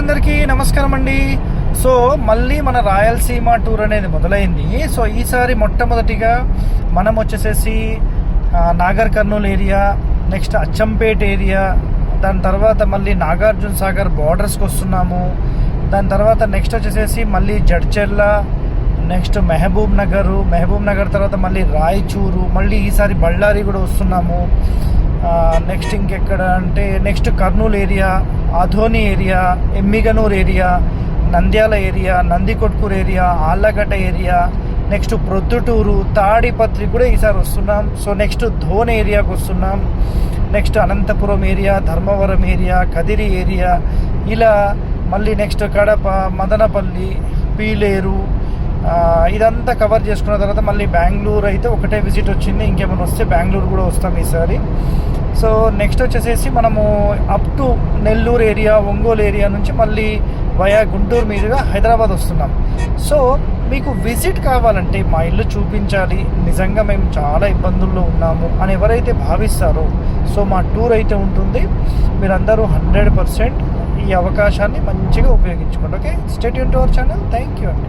ప్రేక్షకులందరికీ నమస్కారం అండి. సో మళ్ళీ మన రాయలసీమ టూర్ అనేది మొదలైంది. సో ఈసారి మొట్టమొదటిగా మనం వచ్చేసేసి Nagarkurnool area next Achampet area దాని తర్వాత మళ్ళీ నాగార్జున సాగర్ బార్డర్స్కి వస్తున్నాము. దాని తర్వాత నెక్స్ట్ వచ్చేసేసి మళ్ళీ Jadcherla next Mahabubnagar Mahabubnagar తర్వాత మళ్ళీ రాయచూరు మళ్ళీ ఈసారి బళ్ళారి కూడా వస్తున్నాము. నెక్స్ట్ ఇంకెక్కడ అంటే next Kurnool area Adoni area Emmiganur area Nandyal area Nandikotkur area Allagadda area next Proddatur Tadipatri కూడా ఈసారి వస్తున్నాం. సో నెక్స్ట్ ధోన్ ఏరియాకి వస్తున్నాం. Next Anantapur area Dharmavaram area Kadiri area ఇలా మళ్ళీ నెక్స్ట్ కడప మదనపల్లి పీలేరు ఇదంతా కవర్ చేసుకున్న తర్వాత మళ్ళీ బెంగళూరు అయితే ఒకటే విజిట్ వచ్చింది. ఇంకేమైనా వస్తే బెంగళూరు కూడా వస్తాం ఈసారి. సో నెక్స్ట్ వచ్చేసేసి మనము up to Nellore area Ongole area నుంచి మళ్ళీ వయా గుంటూరు మీదుగా హైదరాబాద్ వస్తున్నాం. సో మీకు విజిట్ కావాలంటే మా ఇల్లు చూపించాలి. నిజంగా మేము చాలా ఇబ్బందుల్లో ఉన్నాము అని ఎవరైతే భావిస్తారో సో మా టూర్ అయితే ఉంటుంది. మీరందరూ హండ్రెడ్ పర్సెంట్ ఈ అవకాశాన్ని మంచిగా ఉపయోగించుకోండి. Okay state Yoon to our channel thank you అండి.